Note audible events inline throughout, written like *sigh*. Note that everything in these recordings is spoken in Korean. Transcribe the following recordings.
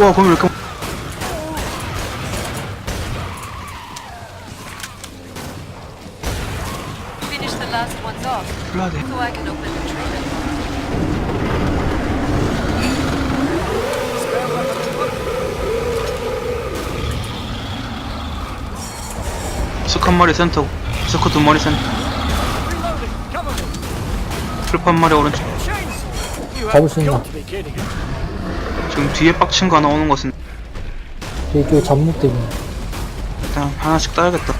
우와 거기 왜 이렇게 Finish the last ones off, 불러야 돼 so I can open the trailer. 스한 마리 센터 스커 두 마리 센터 풀판 마리 오른쪽 잡을 수 있나? 지금 뒤에 빡친 거 하나 오는 것은 대교 잡무 때문에. 일단 하나씩 따야겠다.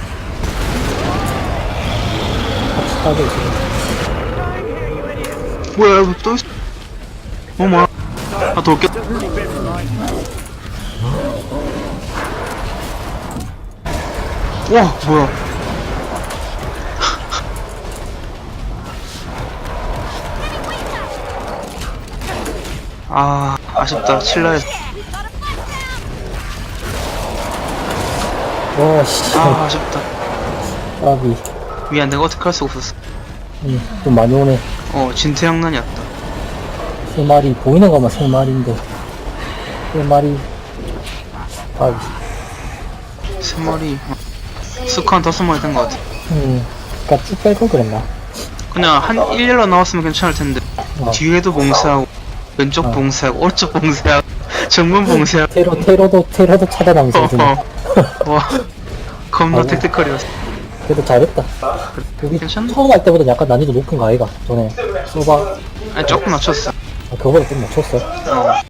같이 따져 있어. 뭐야 여기 또 있어 어머 아 돌게. 와 뭐야 아 아쉽다 칠라에서 와, 씨. 아 아쉽다 까비. 미안 내가 어떻게 할 수가 없었어 응, 좀 많이 오네. 어 진퇴양난이었다 세 마리, 보이는 것만 세 마리인데. 세 마리. 까비. 세 마리 어. 스커 한 다섯 마리 된 것 같아 응. 그니까 쭉 뺄 걸 그랬나? 그냥 한 1일로 나왔으면 괜찮을 텐데 어. 뒤에도 봉쇄하고 왼쪽 어. 봉쇄하고 오른쪽 봉쇄하고 *laughs* 정문 봉쇄하고 테러, 테러도, 테러도 차단하면서 해주네. 어, 와 겁나 아이고. 택티컬이었어 그래도 잘했다. 여기 괜찮네. 처음 할 때보다 약간 난이도 높은 거 아이가? 전에 써봐. 아니 조금 낮췄어 아, 그거보다 좀 맞췄어. 어